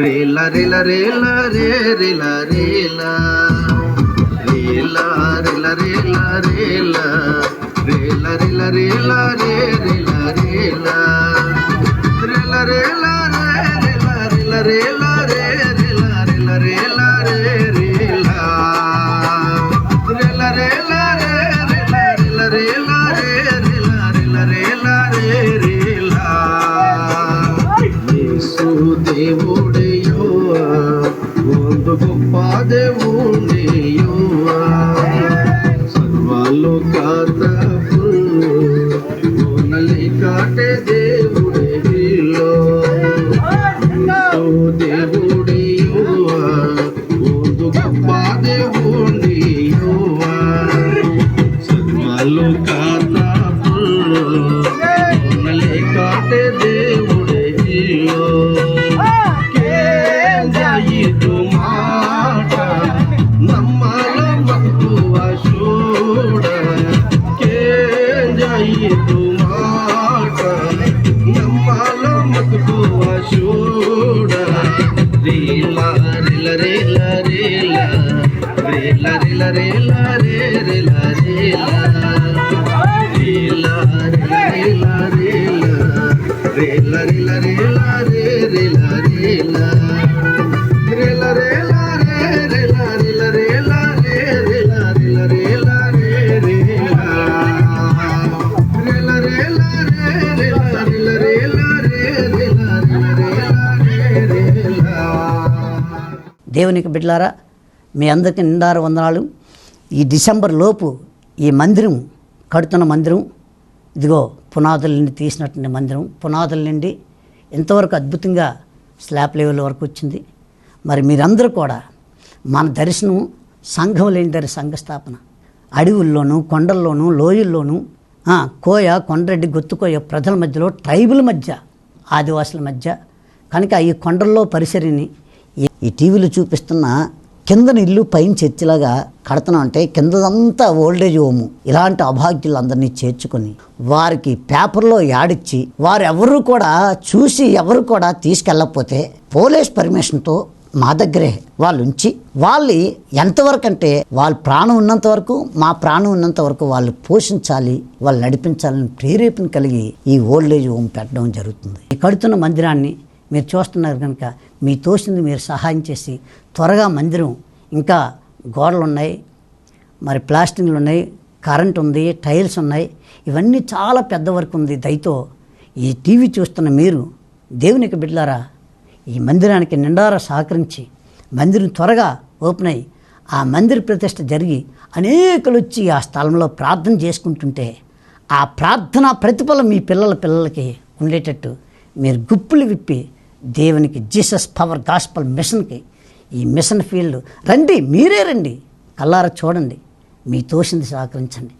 రేల రేల రేల రే రేల రేలా. రేలా రేల రేల రేలా. రేల రేల రేల రే రేల రేలా. రేల రేల రే రేల రేల రేల. రేల దేవునికి బిడ్డలారా మీ అందరికీ నిండారు వందనాలు ఈ డిసెంబర్ లోపు ఈ మందిరం కడుతున్న మందిరం ఇదిగో పునాదుల నుండి తీసినటువంటి మందిరం పునాదుల నుండి ఇంతవరకు అద్భుతంగా స్లాబ్ లెవెల్ వరకు వచ్చింది. మరి మీరందరూ కూడా మన దర్శనం సంఘం లేని దరి సంఘ స్థాపన. అడవుల్లోనూ కొండల్లోనూ లోయల్లోనూ కోయ కొండరెడ్డి గొత్తుకోయ ప్రజల మధ్యలో ట్రైబుల్ మధ్య ఆదివాసుల మధ్య కనుక ఈ కొండల్లో పరిసరిని ఈ- ఈ టీవీలో చూపిస్తున్న కిందన ఇల్లు పైన చర్చిలాగా కడతాం అంటే కిందదంతా ఓల్డేజ్ హోము. ఇలాంటి అభాగ్యులందరినీ చేర్చుకొని వారికి పేపర్లో యాడిచ్చి వారు కూడా చూసి ఎవరు కూడా తీసుకెళ్ళకపోతే పోలీస్ పర్మిషన్తో మా దగ్గరే వాళ్ళు ఉంచి వాళ్ళు ఎంతవరకు అంటే వాళ్ళ ప్రాణం ఉన్నంత వరకు మా ప్రాణం ఉన్నంత వరకు వాళ్ళు పోషించాలి వాళ్ళు నడిపించాలని ప్రేరేపణ కలిగి ఈ ఓల్డేజ్ హోమ్ పెట్టడం జరుగుతుంది. ఈ కడుతున్న మందిరాన్ని మీరు చూస్తున్నారు కనుక మీ తోసింది మీరు సహాయం చేసి త్వరగా మందిరం ఇంకా గోడలు ఉన్నాయి మరి ప్లాస్టింగ్లు ఉన్నాయి కరెంట్ ఉంది టైల్స్ ఉన్నాయి. ఇవన్నీ చాలా పెద్ద వర్క్ ఉంది దయతో ఈ టీవీ చూస్తున్న మీరు దేవునికి బిడ్డలారా ఈ మందిరానికి నిండారా సహకరించి మందిరం త్వరగా ఓపెన్ అయ్యి ఆ మందిర ప్రతిష్ట జరిగి అనేకలు వచ్చి ఆ స్థలంలో ప్రార్థన చేసుకుంటుంటే ఆ ప్రార్థన ప్రతిఫలం మీ పిల్లల పిల్లలకి ఉండేటట్టు మీరు గుప్పులు విప్పి దేవునికి జీసస్ పవర్ గాస్పల్ మిషన్కి ఈ మిషన్ ఫీల్డ్. రండి మీరే రండి. కల్లారా చూడండి. మీ తోసింది సహకరించండి.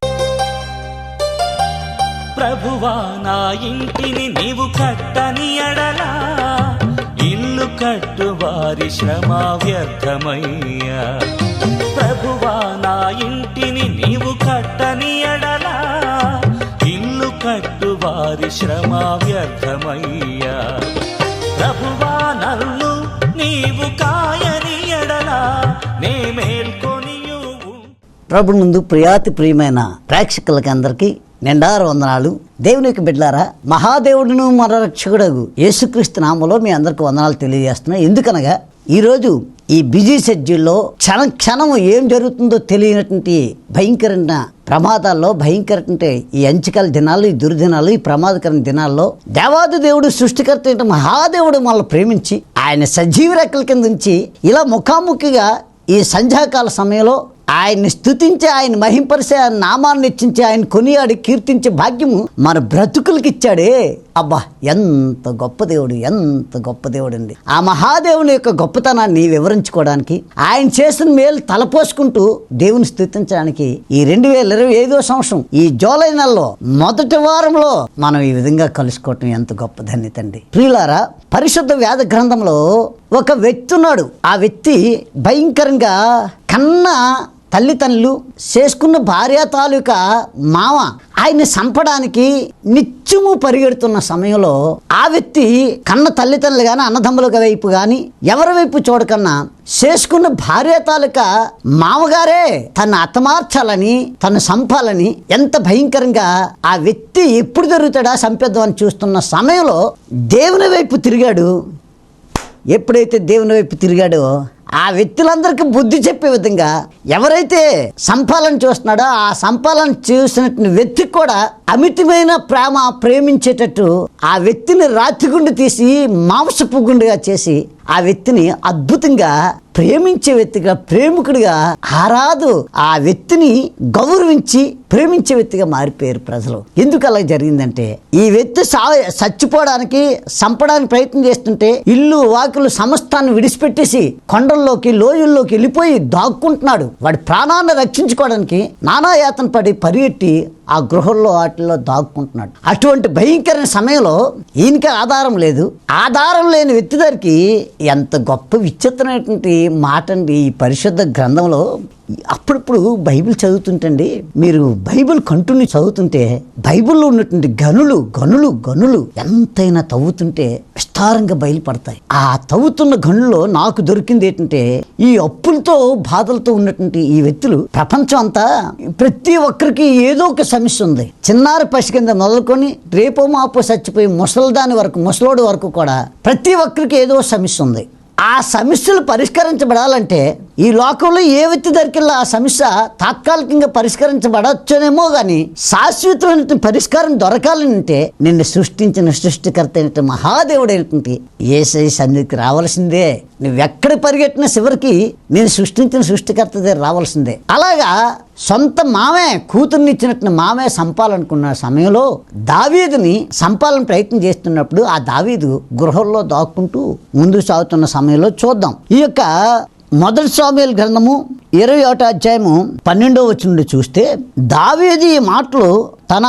ప్రభువా నా ఇంటిని నీవు కట్టని అడలా ఇల్లు కట్టు వారి శ్రమ వ్యర్థమయ్యా. ప్రభువా నా ఇంటిని నీవు కట్టని ఎడలా. వారి శ్రమ వ్యర్థమయ్యా. ప్రభువా నన్ను నీవు కా నే మేల్కొనియు ప్రభు ముందు ప్రియాతి ప్రియమైన ప్రేక్షకులకి అందరికీ నిండార వందనాలు. దేవునికి బిడ్లారా మహాదేవుడును మన రక్షకుడు యేసుక్రీస్తు నామలో మీ అందరికి వందనాలు తెలియజేస్తున్నాను ఎందుకనగా ఈరోజు ఈ బిజీ షెడ్యూల్లో క్షణ క్షణము ఏం జరుగుతుందో తెలియనటువంటి భయంకరమైన ప్రమాదాల్లో భయంకరంటే ఈ అంచికల దినాలు ఈ దుర్దినాలు ఈ ప్రమాదకరమైన దినాల్లో దేవాది దేవుడు సృష్టికర్త మహాదేవుడు మనల్ని ప్రేమించి ఆయన సజీవ రెక్కల కింద నుంచి ఇలా ముఖాముఖిగా ఈ సంధ్యాకాల సమయంలో ఆయన్ని స్థుతించి ఆయన మహింపరిసే ఆయన నామాన్ని ఇచ్చించి ఆయన కొనియాడి కీర్తించే భాగ్యము మన బ్రతుకులకి ఇచ్చాడే అబ్బా ఎంత గొప్ప దేవుడు ఎంత గొప్ప దేవుడు అండి ఆ మహాదేవుని యొక్క గొప్పతనాన్ని వివరించుకోవడానికి ఆయన చేసిన మేలు తలపోసుకుంటూ దేవుని స్థుతించడానికి ఈ రెండు వేల ఇరవై ఐదో సంవత్సరం ఈ జూలై నెలలో మొదటి వారంలో మనం ఈ విధంగా కలుసుకోవటం ఎంత గొప్ప ధన్యతండి ప్రియులారా పరిశుద్ధ వేద గ్రంథంలో ఒక వ్యక్తి ఉన్నాడు. ఆ వ్యక్తి భయంకరంగా కన్నా తల్లిదండ్రులు చేసుకున్న భార్య తాలూకా మామ ఆయన్ని చంపడానికి నిత్యము పరిగెడుతున్న సమయంలో ఆ వ్యక్తి కన్న తల్లిదండ్రులు కానీ అన్నదమ్ముల వైపు కానీ ఎవరి వైపు చూడకన్నా చేసుకున్న భార్య తాలూకా మామగారే తను అతమార్చాలని తను చంపాలని ఎంత భయంకరంగా ఆ వ్యక్తి ఎప్పుడు జరుగుతాడా చంపేద్దామని చూస్తున్న సమయంలో దేవుని వైపు తిరిగాడు. ఎప్పుడైతే దేవుని వైపు తిరిగాడో ఆ వ్యక్తులందరికీ బుద్ధి చెప్పే విధంగా ఎవరైతే సంపాలన చూస్తున్నాడో ఆ సంపాలన చూసినటువంటి వ్యక్తికి కూడా అమితమైన ప్రేమ ప్రేమించేటట్టు ఆ వ్యక్తిని రాతిగుండు తీసి మాంసపు గుండుగా చేసి ఆ వ్యక్తిని అద్భుతంగా ప్రేమించే వ్యక్తిగా ప్రేమికుడిగా ఆరాదు ఆ వ్యక్తిని గౌరవించి ప్రేమించే వ్యక్తిగా మారిపోయారు ప్రజలు. ఎందుకు అలా జరిగిందంటే ఈ వ్యక్తి సా చచ్చిపోవడానికి చంపడానికి ప్రయత్నం చేస్తుంటే ఇల్లు వాకులు సమస్తాన్ని విడిచిపెట్టేసి కొండల్లోకి లోయల్లోకి వెళ్ళిపోయి దాక్కుంటున్నాడు. వాడి ప్రాణాన్ని రక్షించుకోవడానికి నానా యాతన పడి పరిగెట్టి ఆ గృహంలో వాటిల్లో దాక్కుంటున్నాడు. అటువంటి భయంకరమైన సమయంలో ఈయనకి ఆధారం లేదు. ఆధారం లేని వ్యక్తి దగ్గరికి ఎంత గొప్ప విచిత్రమైనటువంటి మాట అండి ఈ పరిశుద్ధ గ్రంథంలో అప్పుడప్పుడు బైబిల్ చదువుతుంటండి. మీరు బైబిల్ కంటిన్యూ చదువుతుంటే బైబిల్లో ఉన్నటువంటి గనులు గనులు గనులు ఎంతైనా తవ్వుతుంటే విస్తారంగా బయలుపడతాయి. ఆ తవ్వుతున్న గనుల్లో నాకు దొరికింది ఏంటంటే ఈ అప్పులతో బాధలతో ఉన్నటువంటి ఈ వ్యక్తులు ప్రపంచం అంతా ప్రతి ఒక్కరికి ఏదో ఒక సమస్య ఉంది. చిన్నారి పసి కింద మొదలుకొని రేపో మాపో చచ్చిపోయి ముసలిదాని వరకు ముసలోడు వరకు కూడా ప్రతి ఒక్కరికి ఏదో సమస్య ఉంది. ఆ సమస్యలు పరిష్కరించబడాలంటే ఈ లోకంలో ఏ వ్యక్తి దగ్గర ఆ సమస్య తాత్కాలికంగా పరిష్కరించబడవచ్చునేమో కానీ శాశ్వతమైన పరిష్కారం దొరకాలంటే నిన్ను సృష్టించిన సృష్టికర్త అయినటువంటి మహాదేవుడైనటువంటి ఏసై సన్నిధికి రావాల్సిందే. నువ్వెక్కడ పరిగెట్టిన చివరికి నేను సృష్టించిన సృష్టికర్త దగ్గర రావాల్సిందే. అలాగా సొంత మామే కూతుర్నిచ్చినట్టు మామే సంపాలనుకున్న సమయంలో దావీదుని సంపాలని ప్రయత్నం చేస్తున్నప్పుడు ఆ దావీదు గృహంలో దాక్కుంటూ ముందుకు సాగుతున్న సమయంలో చూద్దాం. ఈ యొక్క మొదటి సామ్యుల గ్రంథము ఇరవై ఒకటో అధ్యాయము పన్నెండో వచ్చిన చూస్తే దావేది ఈ మాటలు తన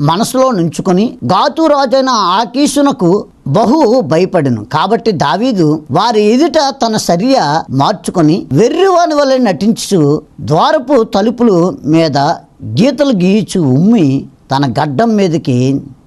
మనసులో నుంచుకొని గాతు రాజైన ఆకీసునకు బహు భయపడను. కాబట్టి దావీదు వారి ఎదుట తన సరియ మార్చుకొని వెర్రివాని వలె నటించు ద్వారపు తలుపులు మీద గీతలు గీయచు ఉమ్మి తన గడ్డం మీదకి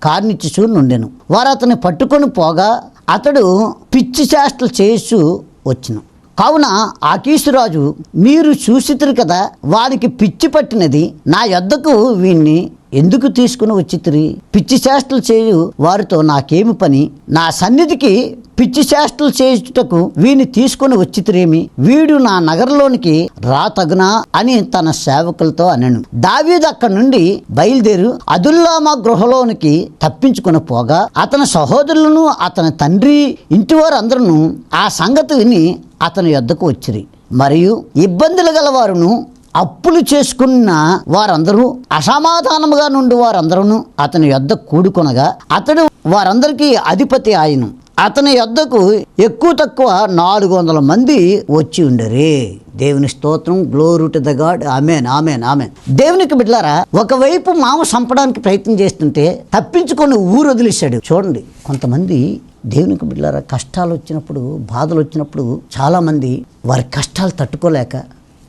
కార్నిచ్చుచూ నుండెను. వారు అతన్ని పట్టుకొని పోగా అతడు పిచ్చి చేష్టలు చేస్తూ వచ్చును. కావున ఆకీసురాజు మీరు చూసితురు కదా వారికి పిచ్చి పట్టినది నా యొద్దకు వీణ్ణి ఎందుకు తీసుకుని వచ్చితిరి పిచ్చి చేష్టలు చేయు వారితో నాకేమి పని? నా సన్నిధికి పిచ్చి చేష్టలు చేయుటకు వీని తీసుకుని వచ్చితిరేమి వీడు నా నగరంలోనికి రాతగునా అని తన సేవకులతో అనను. దావీదు అక్కడి నుండి బయలుదేరు అదుల్లామా గృహలోనికి తప్పించుకుని పోగా అతని సహోదరులను అతని తండ్రి ఇంటి వారందరూ ఆ సంగతి విని అతని యొద్దకు వచ్చిరి. మరియు ఇబ్బందులు గలవారును అప్పులు చేసుకున్న వారందరూ అసమాధానముగా నుండి వారందరూ అతని యొద్ద కూడుకొనగా అతడు వారందరికీ అధిపతి ఆయన. అతని యొద్దకు ఎక్కువ తక్కువ నాలుగు వందల మంది వచ్చి ఉండరే. దేవుని స్తోత్రం glory to the God amen amen amen దేవునికి బిడ్డారా ఒకవైపు మామ చంపడానికి ప్రయత్నం చేస్తుంటే తప్పించుకొని ఊరు వదిలేశాడు. చూడండి కొంతమంది దేవునికి బిడ్లారా కష్టాలు వచ్చినప్పుడు బాధలు వచ్చినప్పుడు చాలామంది వారి కష్టాలు తట్టుకోలేక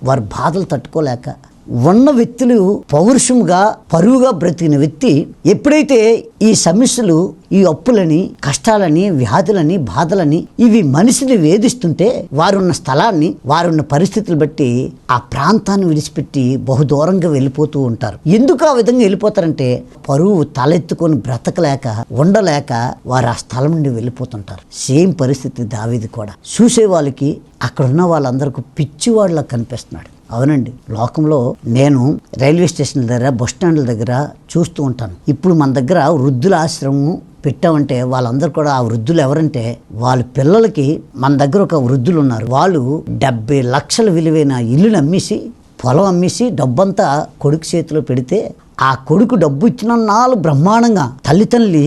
వారి బాధలు తట్టుకోలేక ఉన్న వ్యక్తులు పౌరుషంగా పరువుగా బ్రతికిన వ్యక్తి ఎప్పుడైతే ఈ సమస్యలు ఈ అప్పులని కష్టాలని వ్యాధులని బాధలని ఇవి మనిషిని వేధిస్తుంటే వారున్న స్థలాన్ని వారున్న పరిస్థితులు బట్టి ఆ ప్రాంతాన్ని విడిచిపెట్టి బహుదూరంగా వెళ్ళిపోతూ ఉంటారు. ఎందుకు ఆ విధంగా వెళ్ళిపోతారంటే పరువు తలెత్తుకొని బ్రతకలేక ఉండలేక వారు ఆ స్థలం నుండి వెళ్ళిపోతుంటారు. సేమ్ పరిస్థితి దావిది కూడా. చూసే వాళ్ళకి అక్కడ ఉన్న వాళ్ళందరికీ పిచ్చివాళ్ళ కనిపిస్తున్నాడు. అవునండి. లోకంలో నేను రైల్వే స్టేషన్ దగ్గర బస్ స్టాండ్ల దగ్గర చూస్తూ ఉంటాను. ఇప్పుడు మన దగ్గర వృద్ధుల ఆశ్రమం పెట్టామంటే వాళ్ళందరూ కూడా ఆ వృద్ధులు ఎవరంటే వాళ్ళ పిల్లలకి మన దగ్గర ఒక వృద్ధులు ఉన్నారు. వాళ్ళు డెబ్బై లక్షల విలువైన ఇల్లుని అమ్మేసి పొలం అమ్మేసి డబ్బంతా కొడుకు చేతిలో పెడితే ఆ కొడుకు డబ్బు ఇచ్చిన నాలుగు బ్రహ్మాండంగా తల్లిదండ్రులు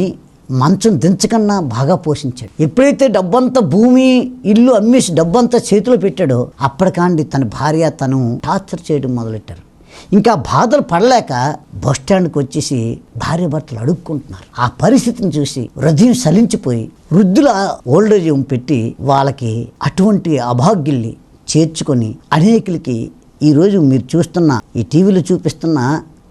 మంచం దించకన్నా బాగా పోషించాడు. ఎప్పుడైతే డబ్బంతా భూమి ఇల్లు అమ్మేసి డబ్బంతా చేతిలో పెట్టాడో అప్పటికాండి తన భార్య తను టార్చర్ చేయడం మొదలెట్టారు. ఇంకా బాధలు పడలేక బస్ స్టాండ్కి వచ్చేసి భార్య భర్తలు అడుక్కుంటున్నారు. ఆ పరిస్థితిని చూసి హృదయం సలించిపోయి వృద్ధుల ఓల్డేజ్ హోమ్ పెట్టి వాళ్ళకి అటువంటి అభాగ్యుల్ని చేర్చుకొని అనేకులకి ఈరోజు మీరు చూస్తున్న ఈ టీవీలో చూపిస్తున్న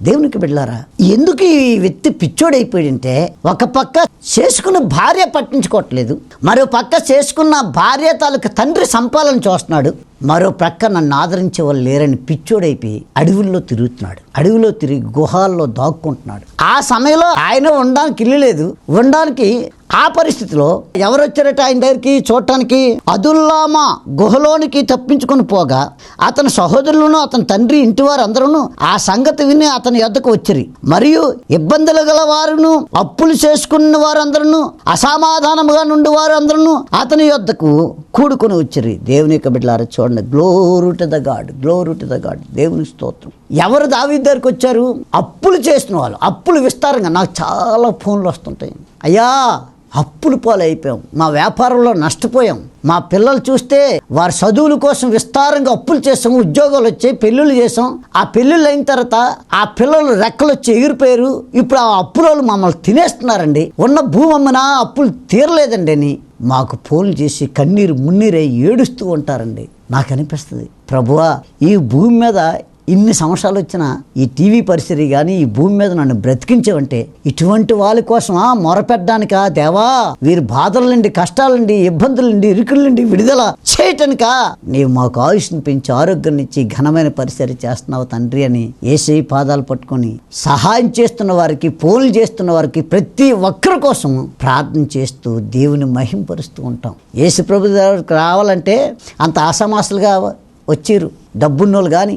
దేవునికి బిడ్డారా ఎందుకు ఈ వ్యక్తి పిచ్చోడైపోయాడంటే ఒక పక్క చేసుకున్న భార్య పట్టించుకోవట్లేదు మరో పక్క చేసుకున్న భార్య తాలూకు తండ్రి సంపాదన చూస్తున్నాడు మరో ప్రక్క నన్ను ఆదరించే వాళ్ళు లేరని పిచ్చోడైపోయి అడవుల్లో తిరుగుతున్నాడు. అడవిలో తిరిగి గుహాల్లో దాక్కుంటున్నాడు. ఆ సమయంలో ఆయన ఉండడానికి ఇల్లు లేదు. ఉండడానికి ఆ పరిస్థితిలో ఎవరొచ్చారట ఆయన దగ్గరికి? చూడటానికి అదుల్లామా గుహలోనికి తప్పించుకొని పోగా అతని సహోదరులను అతని తండ్రి ఇంటి అందరూ ఆ సంగతి విని అతని యొద్దకు వచ్చిరి. మరియు ఇబ్బందులు గల వారును అప్పులు చేసుకున్న వారందరూ అసమాధానముగా నుండి వారందరూ అతని యొద్దకు కూడుకొని వచ్చిరి. దేవుని యొక్క బిడ్డలారా చూడండి glory to the God glory to the God దేవుని స్తోత్రం. ఎవరు దావి దగ్గరికి వచ్చారు? అప్పులు చేసిన వాళ్ళు. అప్పులు విస్తారంగా. నాకు చాలా ఫోన్లు వస్తుంటాయి. అయ్యా అప్పులు పాలైపోయాం. మా వ్యాపారంలో నష్టపోయాం. మా పిల్లలు చూస్తే వారి చదువుల కోసం విస్తారంగా అప్పులు చేసాం. ఉద్యోగాలు వచ్చాయి పెళ్ళిళ్ళు చేసాం. ఆ పెళ్ళిళ్ళు అయిన తర్వాత ఆ పిల్లలు రెక్కలు వచ్చి ఎగిరిపోయారు. ఇప్పుడు ఆ అప్పుల మమ్మల్ని తినేస్తున్నారండి. ఉన్న భూమమ్మన అప్పులు తీరలేదండి అని మాకు ఫోన్లు చేసి కన్నీరు మున్నీరై ఏడుస్తూ ఉంటారండి. నాకు అనిపిస్తుంది. ప్రభువా ఈ భూమి మీద ఇన్ని సంవత్సరాలు వచ్చినా ఈ టీవీ పరిస్థితి కానీ ఈ భూమి మీద నన్ను బ్రతికించవంటే ఇటువంటి వాళ్ళ కోసం మొరపెట్టడానికా దేవా? వీరి బాధల నుండి కష్టాల నుండి ఇబ్బందుల నుండి ఇరుకుల నుండి విడుదల చేయటానికా? నీవు మాకు ఆయుష్ని పెంచి ఆరోగ్యం ఇచ్చి ఘనమైన పరిస్థితి చేస్తున్నావు తండ్రి అని ఏసీ పాదాలు పట్టుకొని సహాయం చేస్తున్న వారికి ఫోన్లు చేస్తున్న వారికి ప్రతి ఒక్కరి కోసం ప్రార్థన చేస్తూ దేవుని మహింపరుస్తూ ఉంటాం. యేసు ప్రభు రావాలంటే అంత ఆసమాసలుగా వచ్చారు. డబ్బున్నోళ్ళు కానీ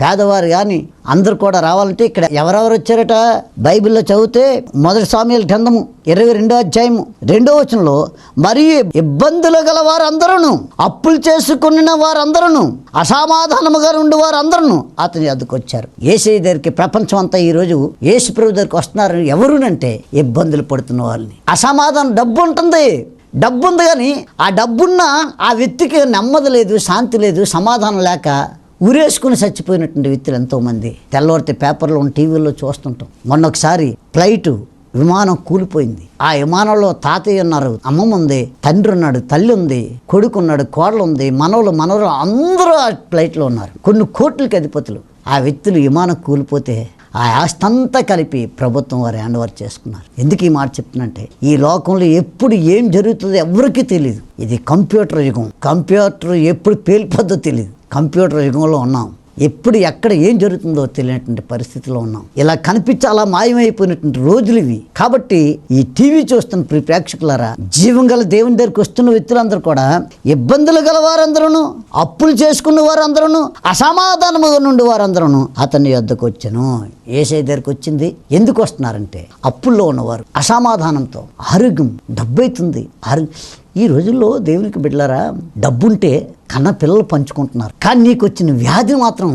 పేదవారు కానీ అందరు కూడా రావాలంటే ఇక్కడ ఎవరెవరు వచ్చారట? బైబిల్లో చదివితే మొదటి స్వామ్యాల గ్రంథము ఇరవై రెండో అధ్యాయము రెండో వచనంలో మరియు ఇబ్బందులు గల వారందరూ అప్పులు చేసుకున్న వారందరూ అసమాధానముగా ఉండే వారందరూ అతని అద్దుకొచ్చారు ఏసీ దగ్గరికి ప్రపంచం అంతా ఈరోజు ఏసు ప్రభు దగ్గరికి వస్తున్నారు. ఎవరునంటే ఇబ్బందులు పడుతున్న వాళ్ళని. అసమాధానం డబ్బు ఉంటుంది. డబ్బు ఉంది కానీ ఆ డబ్బున్న ఆ వ్యక్తికి నెమ్మది లేదు శాంతి లేదు సమాధానం లేక ఉరేసుకుని చచ్చిపోయినటువంటి వ్యక్తులు ఎంతోమంది. తెల్లవారితే పేపర్లో టీవీలో చూస్తుంటాం. మొన్న ఒకసారి ఫ్లైట్ విమానం కూలిపోయింది. ఆ విమానంలో తాతయ్య ఉన్నారు. అమ్మమ్మ ఉంది తండ్రి ఉన్నాడు తల్లి ఉంది కొడుకు ఉన్నాడు కోడలు ఉంది మనవలు మనవలు అందరూ ఆ ఫ్లైట్లో ఉన్నారు. కొన్ని కోట్లకి అధిపతులు. ఆ వ్యక్తులు విమానం కూలిపోతే ఆ ఆస్తంతా కలిపి ప్రభుత్వం వారు హ్యాండ్ ఓవర్ చేసుకున్నారు. ఎందుకు ఈ మాట చెప్తున్నంటే ఈ లోకంలో ఎప్పుడు ఏం జరుగుతుందో ఎవరికీ తెలియదు ఇది కంప్యూటర్ యుగం. కంప్యూటర్ ఎప్పుడు పేలిపోద్దో తెలియదు కంప్యూటర్ యుగంలో ఉన్నాం. ఎప్పుడు ఎక్కడ ఏం జరుగుతుందో తెలియనటువంటి పరిస్థితిలో ఉన్నాం. ఇలా కనిపించి అలా మాయమైపోయినటువంటి రోజులు ఇవి. కాబట్టి ఈ టీవీ చూస్తున్న ప్రేక్షకులరా ప్రేక్షకులారా జీవం గల దేవుని దగ్గరికి వస్తున్న వ్యక్తులందరూ కూడా ఇబ్బందులు గల వారందరూ అప్పులు చేసుకున్న వారందరూ అసమాధానముగా నుండి వారందరూ అతని యొద్దకు వచ్చాను. ఏసై దగ్గరికి వచ్చింది. ఎందుకు వస్తున్నారంటే అప్పుల్లో ఉన్నవారు అసమాధానంతో ఆరోగ్యం డబ్బు అవుతుంది ఆరోగ్యం ఈ రోజుల్లో దేవునికి బిడ్డలారా డబ్బుంటే కన్న పిల్లలు పంచుకుంటున్నారు. కానీ నీకు వచ్చిన వ్యాధి మాత్రం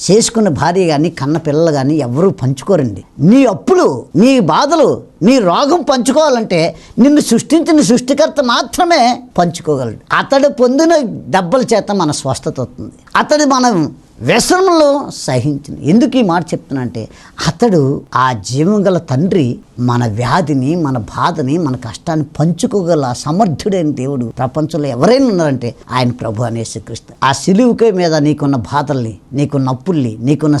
చేసుకున్న భార్య కానీ కన్న పిల్లలు కానీ ఎవరూ పంచుకోరండి. నీ అప్పులు నీ బాధలు నీ రోగం పంచుకోవాలంటే నిన్ను సృష్టించిన సృష్టికర్త మాత్రమే పంచుకోగలడు. అతడు పొందిన దెబ్బల చేత మన స్వస్థత వస్తుంది. అతడు మనం వ్యసనంలో సహించింది ఎందుకు ఈ మాట చెప్తున్నా అంటే అతడు ఆ జీవం గల తండ్రి మన వ్యాధిని మన బాధని మన కష్టాన్ని పంచుకోగల సమర్థుడైన దేవుడు. ప్రపంచంలో ఎవరైనా ఉన్నారంటే ఆయన ప్రభు అనేసి క్రీస్తు ఆ సిలువుకే మీద నీకున్న బాధల్ని నీకున్న అప్పుల్ని నీకున్న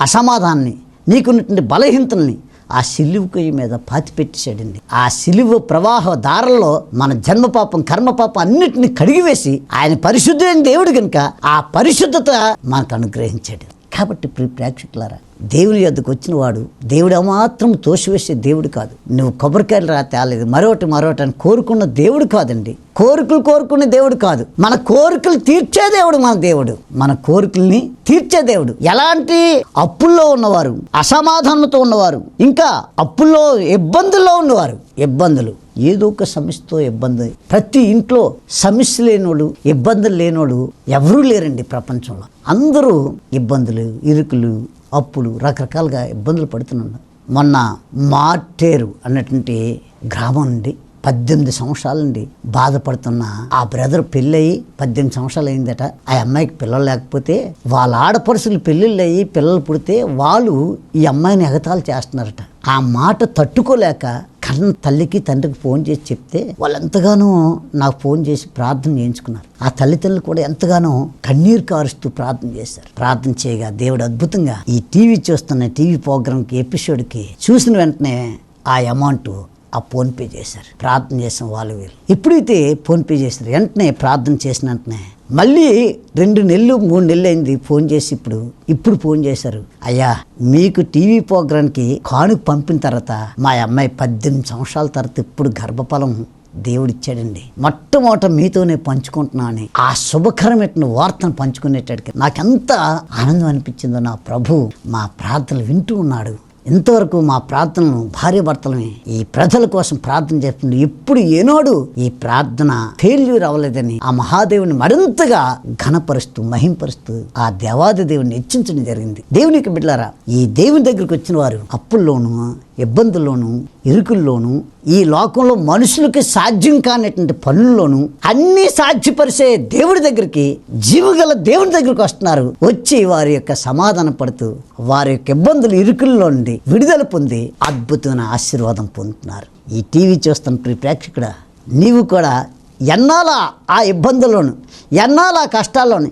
అసమాధాన్ని నీకున్నటువంటి బలహీనతల్ని ఆ సిలువు కొయ్యి మీద పాతి పెట్టేశాడండి ఆ సిలువ ప్రవాహ దారంలో మన జన్మ పాపం కర్మ పాపం అన్నిటిని కడిగివేసి ఆయన పరిశుద్ధుడైన దేవుడు కనుక ఆ పరిశుద్ధత మనకు అనుగ్రహించాడు. కాబట్టి ప్రియ ప్రేక్షకులారా దేవుని యొద్దకు వచ్చిన వాడు దేవుడు మాత్రం తోసివేసే దేవుడు కాదు. నువ్వు కొబ్బరికాయలు రా తేలేదు. మరొకటి మరొకటి అని కోరుకున్న దేవుడు కాదండి. కోరికలు కోరుకునే దేవుడు కాదు. మన కోరికలు తీర్చే దేవుడు మన దేవుడు. మన కోరికల్ని తీర్చే దేవుడు. ఎలాంటి అప్పుల్లో ఉన్నవారు అసమాధానంతో ఉన్నవారు ఇంకా అప్పుల్లో ఇబ్బందుల్లో ఉన్నవారు ఇబ్బందులు. ఏదో ఒక సమస్యతో ఇబ్బంది. ప్రతి ఇంట్లో సమస్య లేనోడు ఇబ్బందులు లేనోడు ఎవరూ లేరండి ప్రపంచంలో. అందరూ ఇబ్బందులు ఇరుకులు అప్పులు రకరకాలుగా ఇబ్బందులు పడుతున్నారు. మొన్న మార్టేరు అన్నటువంటి గ్రామం నుండి పద్దెనిమిది సంవత్సరాల నుండి బాధపడుతున్న ఆ బ్రదర్ పెళ్ళయి పద్దెనిమిది సంవత్సరాలు అయిందట. ఆ అమ్మాయికి పిల్లలు లేకపోతే వాళ్ళ ఆడపడుసులు పెళ్ళిళ్ళు అయ్యి పిల్లలు పుడితే వాళ్ళు ఈ అమ్మాయిని ఎగతాలు చేస్తున్నారట. ఆ మాట తట్టుకోలేక కన్న తల్లికి తండ్రికి ఫోన్ చేసి చెప్తే వాళ్ళు ఎంతగానో నాకు ఫోన్ చేసి ప్రార్థన చేయించుకున్నారు. ఆ తల్లిదండ్రులు కూడా ఎంతగానో కన్నీరు కారుస్తూ ప్రార్థన చేశారు. ప్రార్థన చేయగా దేవుడు అద్భుతంగా ఈ టీవీ చూస్తున్న టీవీ ప్రోగ్రామ్కి ఎపిసోడ్కి చూసిన వెంటనే ఆ అమౌంట్ ఆ ఫోన్పే చేశారు. ప్రార్థన చేసిన వాళ్ళు వీళ్ళు. ఎప్పుడైతే ఫోన్పే చేశారు వెంటనే ప్రార్థన చేసిన వెంటనే మళ్ళీ రెండు నెలలు మూడు నెలలు అయింది ఫోన్ చేసి ఇప్పుడు. ఇప్పుడు ఫోన్ చేశారు. అయ్యా మీకు టీవీ ప్రోగ్రామ్కి కానుక పంపిన తర్వాత మా అమ్మాయి పద్దెనిమిది సంవత్సరాల తర్వాత ఇప్పుడు గర్భఫలం దేవుడిచ్చాడండి. మొట్టమొదట మీతోనే పంచుకుంటున్నా అని ఆ శుభకరమైన వార్తను పంచుకునేటడికి నాకెంత ఆనందం అనిపించిందో నా ప్రభు మా ప్రార్థనలు వింటూ ఉన్నాడు. ఇంతవరకు మా ప్రార్థనలు భార్య భర్తలమే. ఈ ప్రజల కోసం ప్రార్థన చేస్తుంది. ఎప్పుడు ఏనాడు ఈ ప్రార్థన ఫెయిల్యూర్ అవ్వలేదని ఆ మహాదేవుని మరింతగా ఘనపరుస్తూ మహింపరుస్తూ ఆ దేవాది దేవుని హెచ్చించడం జరిగింది. దేవునికి బిడ్డలారా ఈ దేవుని దగ్గరికి వచ్చిన వారు అప్పుల్లోనూ ఇబ్బందుల్లోనూ ఇరుకుల్లోనూ ఈ లోకంలో మనుషులకి సాధ్యం కానటువంటి పనుల్లోనూ అన్నీ సాధ్యపరిచే దేవుడి దగ్గరికి జీవగల దేవుడి దగ్గరికి వస్తున్నారు. వచ్చి వారి యొక్క సమాధాన పడుతూ వారి యొక్క ఇబ్బందులు ఇరుకుల్లో నుండి విడుదల పొంది అద్భుతమైన ఆశీర్వాదం పొందుతున్నారు. ఈ టీవీ చూస్తున్న ప్రియ ప్రేక్షకుడా నీవు కూడా ఎన్నాళ్ళ ఆ ఇబ్బందుల్లోను ఎన్నాలా ఆ కష్టాల్లోను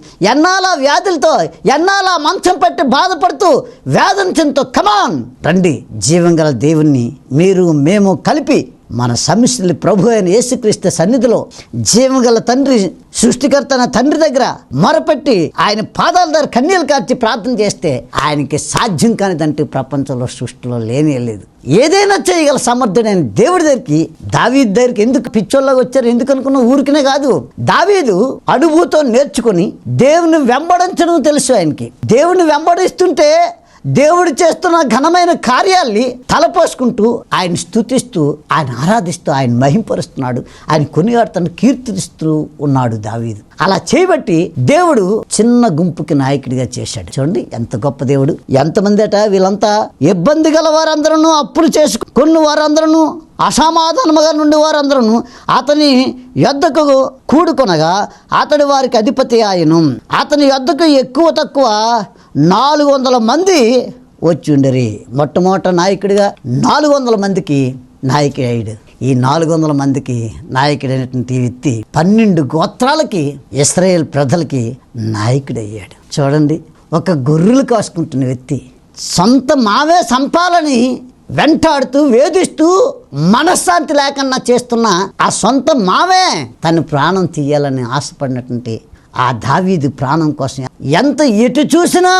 వ్యాధులతో ఎన్నాలా మంచం పెట్టి బాధపడుతూ వేదనతో కమాన్ రండి జీవం గల దేవుణ్ణి మీరు మేము కలిపి మన సమస్యలు ప్రభు అయిన యేసుక్రీస్తు సన్నిధిలో జీవగల తండ్రి సృష్టికర్త అయిన తండ్రి దగ్గర మొరపెట్టి ఆయన పాదాల దగ్గర కన్నీళ్ళు కార్చి ప్రార్థన చేస్తే ఆయనకి సాధ్యం కానిదంటూ ప్రపంచంలో సృష్టిలో లేనే లేదు. ఏదైనా చేయగల సమర్థుడైన దేవుడి దగ్గరికి దావీద్ దగ్గరికి ఎందుకు పిచ్చోళ్ళగా వచ్చారు? ఎందుకు అనుకున్న ఊరికనే కాదు. దావీదు అడుగుతో నేర్చుకుని దేవుని వెంబడించడం తెలుసు ఆయనకి. దేవుని వెంబడిస్తుంటే దేవుడు చేస్తున్న ఘనమైన కార్యాల్ని తలపోసుకుంటూ ఆయన స్తుతిస్తూ ఆయన ఆరాధిస్తూ ఆయన మహింపరుస్తున్నాడు. ఆయన కొనియాడుతున్న కీర్తిస్తూ ఉన్నాడు దావీదు. అలా చేయబట్టి దేవుడు చిన్న గుంపుకి నాయకుడిగా చేశాడు. చూడండి ఎంత గొప్ప దేవుడు. ఎంతమంది అట వీళ్ళంతా ఇబ్బంది గల వారందరూ అప్పులు చేసుకున్న వారందరూ అసమాధానముగా నుండి వారందరూ అతని యొద్దకు కూడుకొనగా అతడు వారికి అధిపతి ఆయను. అతని యొద్దకు ఎక్కువ తక్కువ నాలుగు వందల మంది వచ్చి ఉండరి మొట్టమొదట నాయకుడిగా నాలుగు వందల మందికి నాయకుడు అయ్యాడు. ఈ నాలుగు వందల మందికి నాయకుడైనటువంటి వ్యక్తి పన్నెండు గోత్రాలకి ఇస్రాయేల్ ప్రజలకి నాయకుడయ్యాడు చూడండి ఒక గొర్రెలు కాసుకుంటున్న వ్యక్తి సొంత మావే సంపాలని వెంటాడుతూ వేధిస్తూ మనశ్శాంతి లేకుండా చేస్తున్న ఆ సొంత మావే తన ప్రాణం తీయాలని ఆశపడినటువంటి ఆ దావీదు ప్రాణం కోసం ఎంత ఎటు చూసినా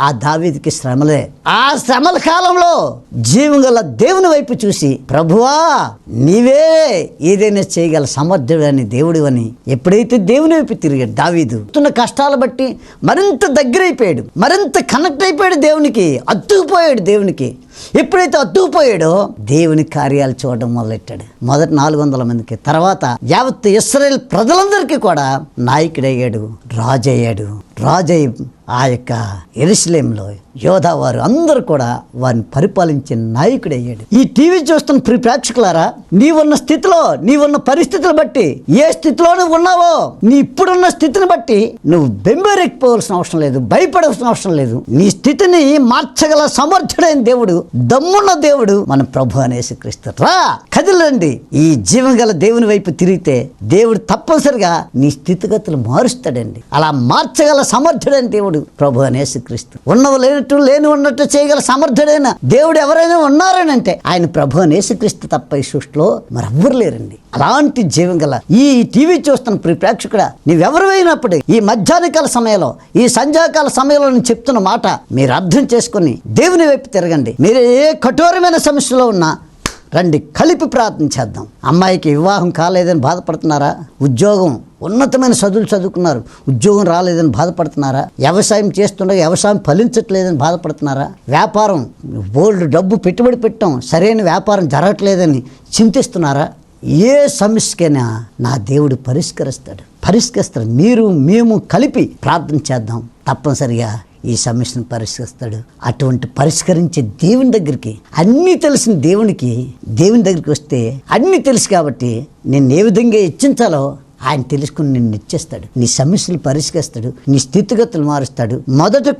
ఆ దావీదికి శ్రమలే. ఆ శ్రమల కాలంలో జీవం గల దేవుని వైపు చూసి ప్రభువా నీవే ఏదైనా చేయగల సమర్థుడు అని దేవుడు అని ఎప్పుడైతే దేవుని వైపు తిరిగాడు దావీదు తున్న కష్టాలు బట్టి మరింత దగ్గరైపోయాడు మరింత కనెక్ట్ అయిపోయాడు దేవునికి అత్తుకుపోయాడు దేవునికి. ఎప్పుడైతే అత్తుకుపోయాడో దేవుని కార్యాలు చూడడం మొదలెట్టాడు. మొదటి నాలుగు వందల మందికి తర్వాత యావత్ ఇస్రాయల్ ప్రజలందరికీ కూడా నాయకుడయ్యాడు రాజయ్యాడు. రాజయ్య ఆ యొక్క ఎరుసలేంలో యోధా వారు అందరూ కూడా వారిని పరిపాలించే నాయకుడయ్యాడు. ఈ టీవీ చూస్తున్న ప్రి ప్రేక్షకులారా నీవున్న స్థితిలో నీవున్న పరిస్థితులు బట్టి ఏ స్థితిలో నువ్వు ఉన్నావో నీ ఇప్పుడున్న స్థితిని బట్టి నువ్వు బెంబేరెక్కిపోవాల్సిన అవసరం లేదు భయపడాల్సిన అవసరం లేదు. నీ స్థితిని మార్చగల సమర్థుడైన దేవుడు దమ్మున్న దేవుడు మన ప్రభు అనేసి క్రీస్తు రా కదిలండి. ఈ జీవం గల దేవుని వైపు తిరిగితే దేవుడు తప్పనిసరిగా నీ స్థితిగతులు మారుస్తాడండి. అలా మార్చగల సమర్థుడని దేవుడు ప్రభు అనేసి క్రీస్తు ఉన్నవ లేనట్టు లేని ఉన్నట్టు చేయగల సమర్థుడైన దేవుడు ఎవరైనా ఉన్నారనంటే ఆయన ప్రభు అనేసి క్రీస్తు తప్ప ఈ సృష్టిలో మరెవ్వరు లేరండి. అలాంటి జీవం గల ఈ టీవీ చూస్తున్న ప్రి ప్రేక్షకుడా నీవెవరైనప్పుడు ఈ మధ్యాహ్నకాల సమయంలో ఈ సంధ్యాకాల సమయంలో నేను చెప్తున్న మాట మీరు అర్థం చేసుకొని దేవుని వైపు తిరగండి. మీరు ఏ కఠోరమైన సమస్యలో ఉన్నా రండి కలిపి ప్రార్థన చేద్దాం. అమ్మాయికి వివాహం కాలేదని బాధపడుతున్నారా? ఉద్యోగం ఉన్నతమైన చదువులు చదువుకున్నారు. ఉద్యోగం రాలేదని బాధపడుతున్నారా? వ్యవసాయం చేస్తుండగా వ్యవసాయం ఫలించట్లేదని బాధపడుతున్నారా? వ్యాపారం బోల్డ్ డబ్బు పెట్టుబడి పెట్టడం సరైన వ్యాపారం జరగట్లేదని చింతిస్తున్నారా? ఏ సమస్యకైనా నా దేవుడు పరిష్కరిస్తాడు. పరిష్కరిస్తాడు. మీరు మేము కలిపి ప్రార్థన చేద్దాం. తప్పనిసరిగా ఈ సమస్యను పరిష్కరిస్తాడు. అటువంటి పరిష్కరించే దేవుని దగ్గరికి అన్నీ తెలిసిన దేవునికి దేవుని దగ్గరికి వస్తే అన్నీ తెలుసు కాబట్టి నేను ఏ విధంగా ఇచ్చించాలో ఆయన తెలుసుకుని నిన్ను ఇచ్చేస్తాడు నీ సమస్యలు పరిష్కరిస్తాడు. నీ స్థితిగతులు మారుస్తాడు. మొదట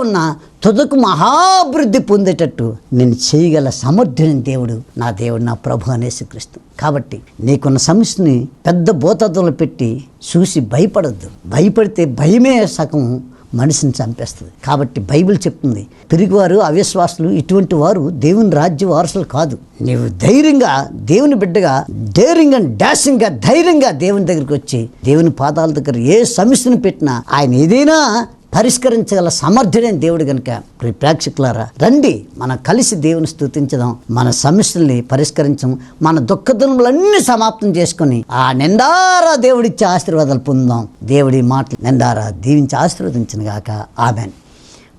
ఉన్న తుదకు మహాభివృద్ధి పొందేటట్టు నేను చేయగల సమర్థుని దేవుడు నా దేవుడు నా ప్రభు అనేసి క్రీస్తు కాబట్టి నీకున్న సమస్యని పెద్ద బోతత్వంలో పెట్టి చూసి భయపడద్దు. భయపడితే భయమే సగం మనిషిని చంపేస్తుంది. కాబట్టి బైబిల్ చెప్తుంది పిరిగివారు అవిశ్వాసులు ఇటువంటి వారు దేవుని రాజ్య వారసులు కాదు. నీవు ధైర్యంగా దేవుని బిడ్డగా డేరింగ్ అండ్ డాషింగ్గా ధైర్యంగా దేవుని దగ్గరికి వచ్చి దేవుని పాదాల దగ్గర ఏ సమస్యను పెట్టినా ఆయన ఏదైనా పరిష్కరించగల సమర్థుడైన దేవుడు కనుక ప్రేక్షకులారా రండి మనం కలిసి దేవుని స్థుతించడం మన సమస్యల్ని పరిష్కరించడం మన దుఃఖదునులన్నీ సమాప్తం చేసుకొని ఆ నిండారా దేవుడిచ్చే ఆశీర్వాదాలు పొందాం దేవుడి మాటలు నిండారా దీవించి ఆశీర్వదించిన గాక. ఆమెన్.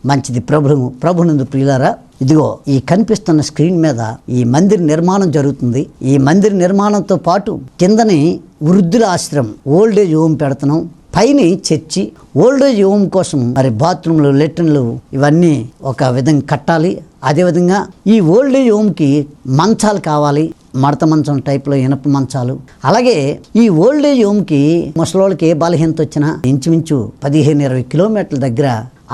మంచిది ప్రభు ప్రభునందు ప్రియులారా ఇదిగో ఈ కనిపిస్తున్న స్క్రీన్ మీద ఈ మందిర నిర్మాణం జరుగుతుంది. ఈ మందిర నిర్మాణంతో పాటు కిందని వృద్ధుల ఆశ్రమం ఓల్డ్ ఏజ్ హోమ్ పెడుతున్నాం. పైన చర్చి ఓల్డ్ ఏజ్ హోమ్ కోసం మరి బాత్రూమ్లు లెట్రిన్లు ఇవన్నీ ఒక విధంగా కట్టాలి. అదేవిధంగా ఈ ఓల్డ్ ఏజ్ హోమ్కి మంచాలు కావాలి. మడత మంచం టైప్లో ఇనప మంచాలు. అలాగే ఈ ఓల్డ్ ఏజ్ హోమ్కి ముసలోళ్ళకి ఏ బలహీనత వచ్చినా ఇంచుమించు పదిహేను ఇరవై కిలోమీటర్ల దగ్గర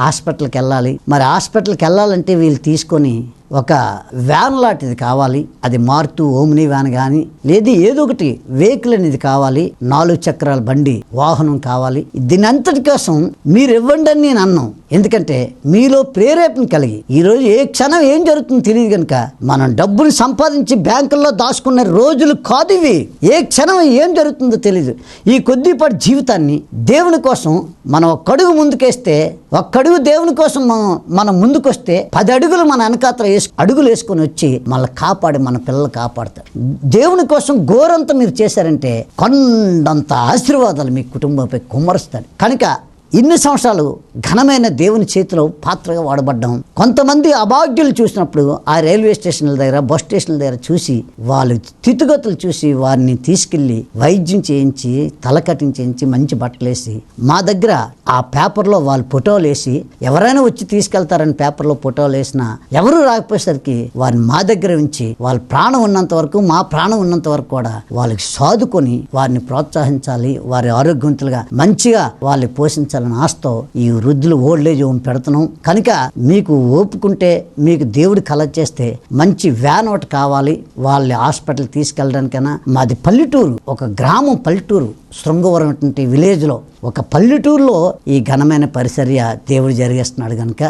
హాస్పిటల్కి వెళ్ళాలి. మరి హాస్పిటల్కి వెళ్ళాలంటే వీళ్ళు తీసుకొని ఒక వ్యాన్ లాంటిది కావాలి. అది మారుతూ ఓమ్ని వ్యాన్ కానీ లేదు ఏదో ఒకటి వెహికల్ అనేది కావాలి. నాలుగు చక్రాల బండి వాహనం కావాలి. దీని అంతటి కోసం మీరు ఇవ్వండి అని నేను అన్నాం. ఎందుకంటే మీలో ప్రేరేపణ కలిగి ఈరోజు ఏ క్షణం ఏం జరుగుతుందో తెలియదు కనుక మనం డబ్బులు సంపాదించి బ్యాంకుల్లో దాచుకున్న రోజులు కాదు ఇవి. ఏ క్షణం ఏం జరుగుతుందో తెలియదు. ఈ కొద్దిపాటి జీవితాన్ని దేవుని కోసం మనం ఒక్కడుగు ముందుకేస్తే ఒక్కడుగు దేవుని కోసం మనం మనం ముందుకొస్తే పది అడుగులు మన వెనకాతల వేసు అడుగులు వేసుకొని వచ్చి మళ్ళీ కాపాడి మన పిల్లలు కాపాడతారు. దేవుని కోసం ఘోరంత మీరు చేశారంటే కొండంత ఆశీర్వాదాలు మీ కుటుంబంపై కుమ్మరుస్తాడు కనుక ఇన్ని సంవత్సరాలు ఘనమైన దేవుని చేతిలో పాత్రగా వాడబడ్డాం. కొంతమంది అభాగ్యులు చూసినప్పుడు ఆ రైల్వే స్టేషన్ల దగ్గర బస్ స్టేషన్ల దగ్గర చూసి వాళ్ళు స్థితిగతులు చూసి వారిని తీసుకెళ్ళి వైద్యం చేయించి తలకటిని చేయించి మంచి బట్టలు వేసి మా దగ్గర ఆ పేపర్లో వాళ్ళు ఫోటోలు వేసి ఎవరైనా వచ్చి తీసుకెళ్తారని పేపర్లో ఫోటోలు వేసినా ఎవరు రాకపోయేసరికి వారిని మా దగ్గర ఉంచి వాళ్ళ ప్రాణం ఉన్నంత వరకు మా ప్రాణం ఉన్నంత వరకు కూడా వాళ్ళకి సాదుకొని వారిని ప్రోత్సహించాలి. వారి ఆరోగ్యవంతులుగా మంచిగా వాళ్ళని పోషించాలని ఆశతో ఈ వృద్ధులు ఓల్డ్ ఏజ్ హోమ్ పెడుతున్నాం. కనుక మీకు ఓపుకుంటే మీకు దేవుడు కల చేస్తే మంచి వ్యాన్ ఒకటి కావాలి. వాళ్ళ హాస్పిటల్ తీసుకెళ్ళడానికైనా మాది పల్లెటూరు ఒక గ్రామం పల్లెటూరు శృంగవరం అటువంటి విలేజ్లో. ఒక పల్లెటూరులో ఈ ఘనమైన పరిచర్య దేవుడు జరిగేస్తున్నాడు కనుక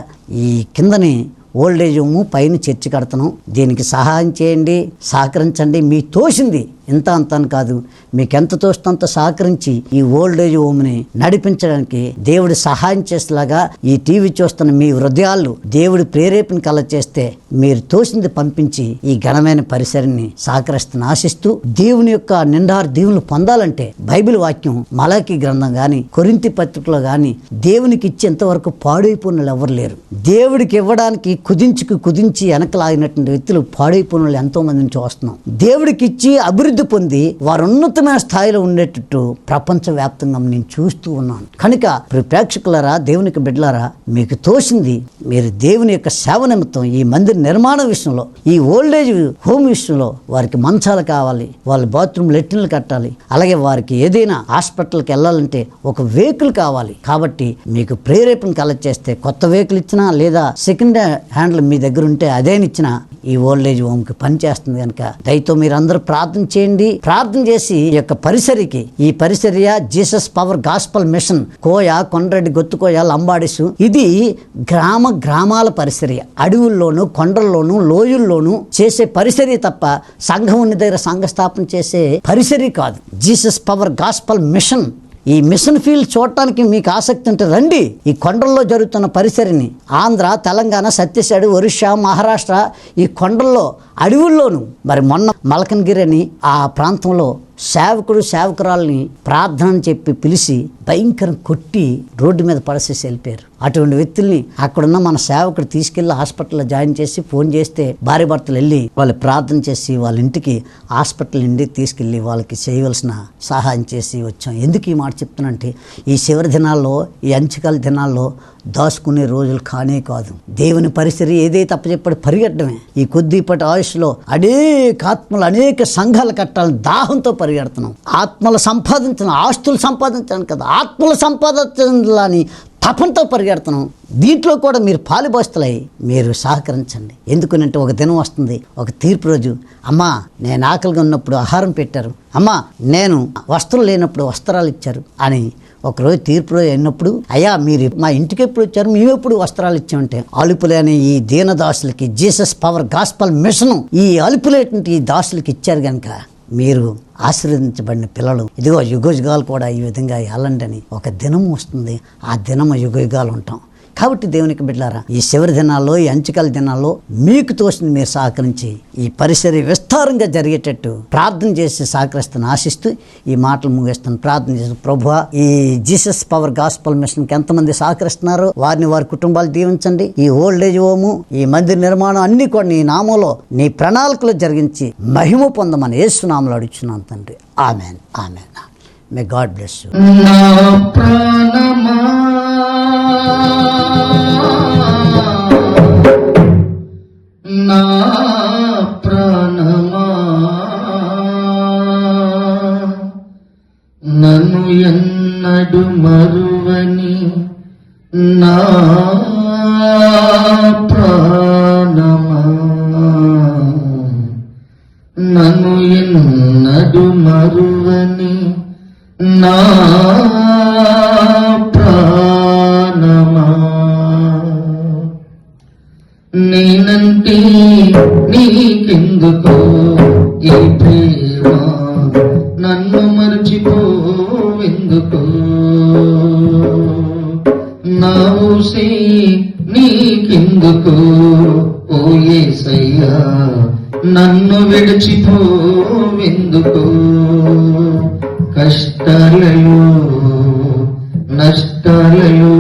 ఈ కిందని ఓల్డ్ ఏజ్ హోము పైన చర్చి కడుతున్నాం. దీనికి సహాయం చేయండి సహకరించండి. మీ తోసింది ఇంత అంతని కాదు మీకు ఎంత తోస్తంత సహకరించి ఈ ఓల్డ్ ఏజ్ హోమ్ని నడిపించడానికి దేవుడు సహాయం చేసేలాగా ఈ టీవీ చూస్తున్న మీ హృదయాలు దేవుడి ప్రేరేపణ కల చేస్తే మీరు తోసింది పంపించి ఈ ఘనమైన పరిసరాన్ని సహకరిస్తున్న ఆశిస్తూ దేవుని యొక్క నిండారు దేవుని పొందాలంటే బైబిల్ వాక్యం మలాకి గ్రంథం కానీ కొరింతి పత్రికలో కానీ దేవునికి ఇచ్చి వరకు పాడైపోయిన వాళ్ళు ఎవరు లేరు. దేవుడికి ఇవ్వడానికి కుదించుకు కుదించి వెనకలాగినటువంటి వ్యక్తులు పాడైపోయిన వాళ్ళు ఎంతో మందిని చూస్తున్నాం దేవుడికి ఇచ్చి అభివృద్ధి పొంది వారు ఉన్నతమైన స్థాయిలో ఉండేటట్టు ప్రపంచవ్యాప్తంగా నేను చూస్తూ ఉన్నాను. కనుక ప్రేక్షకులరా ప్రేక్షకులారా దేవునికి బిడ్డలారా మీకు తోసింది మీరు దేవుని యొక్క సేవ నిమిత్తం ఈ మందిర నిర్మాణ విషయంలో ఈ ఓల్డేజ్ హోమ్ విషయంలో వారికి మంచాలు కావాలి వాళ్ళ బాత్రూమ్ లెట్రిన్లు కట్టాలి అలాగే వారికి ఏదైనా హాస్పిటల్కి వెళ్ళాలంటే ఒక వెహికల్ కావాలి. కాబట్టి మీకు ప్రేరేపణ కలెక్ట్ చేస్తే కొత్త వెహికల్ ఇచ్చినా లేదా సెకండ్ హ్యాండ్లు మీ దగ్గర ఉంటే అదేనిచ్చినా ఈ ఓల్డేజ్ హోమ్కి పనిచేస్తుంది కనుక దయతో మీరు అందరూ ప్రార్థన చేయండి. ప్రార్థన చేసి ఈ యొక్క పరిసరికి ఈ పరిసర్య Jesus power gospel mission Koya Kondareddy Gottikoya లంబాడిసు ఇది గ్రామ గ్రామాల పరిసర్య. అడవుల్లోను కొండల్లోను లోయుల్లోను చేసే పరిసరి తప్ప సంఘం ఉన్న దగ్గర సంఘ స్థాపన చేసే పరిసరి కాదు. Jesus power gospel mission. ఈ మిషన్ ఫీల్డ్ చూడటానికి మీకు ఆసక్తి ఉంటే రండి. ఈ కొండల్లో జరుగుతున్న పరిసరిని ఆంధ్ర తెలంగాణ ఛత్తీస్గఢ్ ఒరిస్సా మహారాష్ట్ర ఈ కొండల్లో అడవుల్లోనూ మరి మొన్న మలకన్గిరి అని ఆ ప్రాంతంలో సేవకుడు సేవకురాల్ని ప్రార్థన అని చెప్పి పిలిచి భయంకరం కొట్టి రోడ్డు మీద పడసేసి వెళ్ళిపోయారు. అటువంటి వ్యక్తుల్ని అక్కడున్న మన సేవకుడు తీసుకెళ్ళి హాస్పిటల్లో జాయిన్ చేసి ఫోన్ చేస్తే భార్య భర్తలు వెళ్ళి వాళ్ళు ప్రార్థన చేసి వాళ్ళ ఇంటికి హాస్పిటల్ ఇంటికి తీసుకెళ్ళి వాళ్ళకి చేయవలసిన సహాయం చేసి వచ్చాం. ఎందుకు ఈ మాట చెప్తున్నానంటే ఈ చివరి దినాల్లో ఈ అంచుకాల దినాల్లో దాచుకునే రోజులు కానే కాదు. దేవుని పరిసరి ఏదైతే అప్పచెప్పాడు పరిగెట్టడమే. ఈ కొద్దిపటి ఆయుష్లో అనేక ఆత్మలు అనేక సంఘాలు కట్టాలని దాహంతో పరిగెడుతున్నాం. ఆత్మలు సంపాదించడం ఆస్తులు సంపాదించడం కదా ఆత్మలు సంపాదించాలని తపంతో పరిగెడుతున్నాం. దీంట్లో కూడా మీరు పాలుబోస్తులై మీరు సహకరించండి. ఎందుకనంటే ఒక దినం వస్తుంది ఒక తీర్పు రోజు. అమ్మా నేను ఆకలిగా ఉన్నప్పుడు ఆహారం పెట్టారు. అమ్మా నేను వస్త్రం లేనప్పుడు వస్త్రాలు ఇచ్చారు అని ఒకరోజు తీర్పు రోజు అయినప్పుడు అయ్యా మీరు మా ఇంటికి ఎప్పుడు వచ్చారు? మేము ఎప్పుడు వస్త్రాలు ఇచ్చామంటే అలుపులేని ఈ దీనదాసులకి జీసస్ పవర్ గాస్పల్ మిషన్ ఈ అలుపులేటువంటి ఈ దాసులకి ఇచ్చారు కనుక మీరు ఆశీర్వదించబడిన పిల్లలు. ఇదిగో యుగయుగాలు కూడా ఈ విధంగా వెళ్ళండి అని ఒక దినం వస్తుంది. ఆ దినము యుగయుగాలు ఉంటాం. కాబట్టి దేవునికి బిడ్డారా ఈ చివరి దినాల్లో ఈ అంచుకల దినాల్లో మీకు తోసింది మీరు సహకరించి ఈ పరిసర విస్తారంగా జరిగేటట్టు ప్రార్థన చేసి సహకరిస్తాను ఆశిస్తూ ఈ మాటలు ముగిస్తాను. ప్రార్థన చేసి ప్రభు ఈ జీసస్ పవర్ గాస్పల్ మిషన్కి ఎంతమంది సహకరిస్తున్నారో వారిని వారి కుటుంబాలు దీవించండి. ఈ ఓల్డ్ ఏజ్ హోము ఈ మందిర నిర్మాణం అన్ని కూడా నీ నామంలో నీ ప్రణాళికలు జరిగించి మహిమ పొందమని యేసునామలు అడుగుతున్నాను తండ్రి. Amen amen may God bless you విడిచిపోవెందుకు కష్టాలలో నష్టాలలో